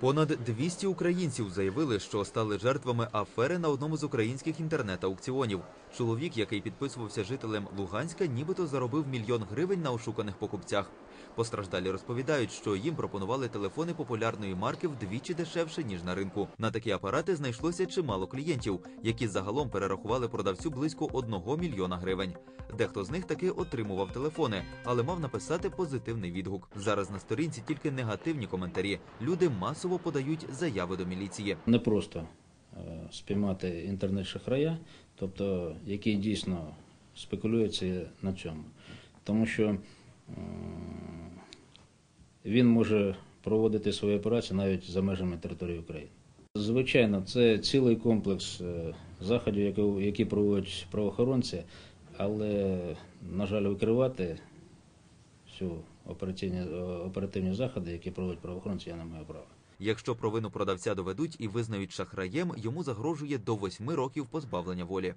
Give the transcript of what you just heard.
Понад 200 українців заявили, що стали жертвами афери на одному з українських інтернет-аукціонів. Чоловік, який підписувався жителем Луганська, нібито заробив мільйон гривень на ошуканих покупцях. Постраждалі розповідають, що їм пропонували телефони популярної марки вдвічі дешевше ніж на ринку. На такі апарати знайшлося чимало клієнтів, які загалом перерахували продавцю близько одного мільйона гривень. Дехто з них таки отримував телефони, але мав написати позитивний відгук. Зараз на сторінці тільки негативні коментарі. Люди масово подають заяви до міліції. Не просто е, спіймати інтернет-шахрая, тобто який дійсно спекулюється на цьому. Тому що він може проводити свої операції навіть за межами території України. Звичайно, це цілий комплекс е, заходів, які- які проводять правоохоронці, але, на жаль, викривати всю оперативні, е, оперативні заходи, які проводять правоохоронці, я не маю права. Якщо провину продавця доведуть і визнають шахраєм, йому загрожує до восьми років позбавлення волі.